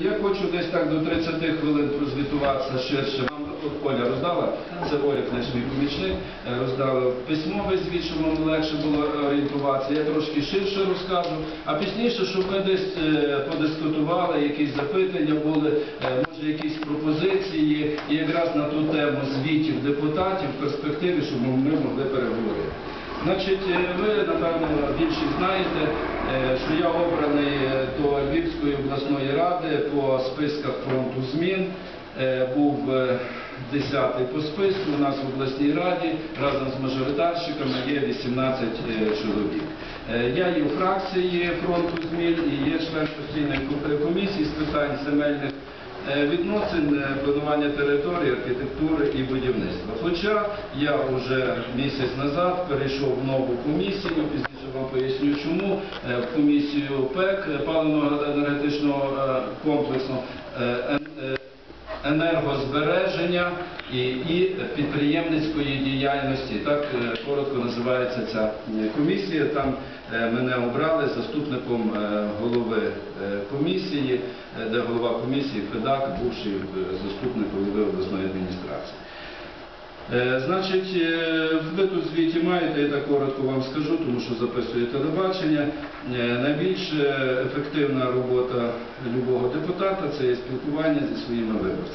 Я хочу десь так до 30 хвилин прозвітуватися ширше. Вам Оля роздала, це Оля, книжний помічник, е, роздала письмовий звіт, щоб вам легше було орієнтуватися. Я трошки ширше розкажу, а пізніше, щоб ми десь е, подискутували, якісь запитання були, е, може якісь пропозиції, і якраз на ту тему звітів депутатів в перспективі, щоб ми могли переговорити. Значить, ви, напевно, більшість знаєте, що я обраний е, до Львівської обласної ради по списках фронту змін. Е, Був е, 10-й по списку у нас в обласній раді, разом з мажоритарщиками є 18 е, чоловік. Е, Я є у фракції фронту змін і є член постійної ком- комісії з питань земельних Е, відносин е, планування території, архітектури і будівництва. Хоча я вже місяць назад перейшов в нову комісію, пізніше вам поясню е, в комісію ПЕК е, паливно-енергетичного е, комплексу. е, ен- е, енергозбереження і, підприємницької діяльності. Так е, коротко називається ця е, комісія. Там е, мене обрали заступником е, голови е, комісії, е, де голова комісії Федак, бувший е, заступник голови обласної адміністрації. Е, Значить, е, ви тут звіті маєте, я так коротко вам скажу, тому що записує телебачення. Е, Найбільш ефективна робота любого депутата це є спілкування зі своїми виборцями.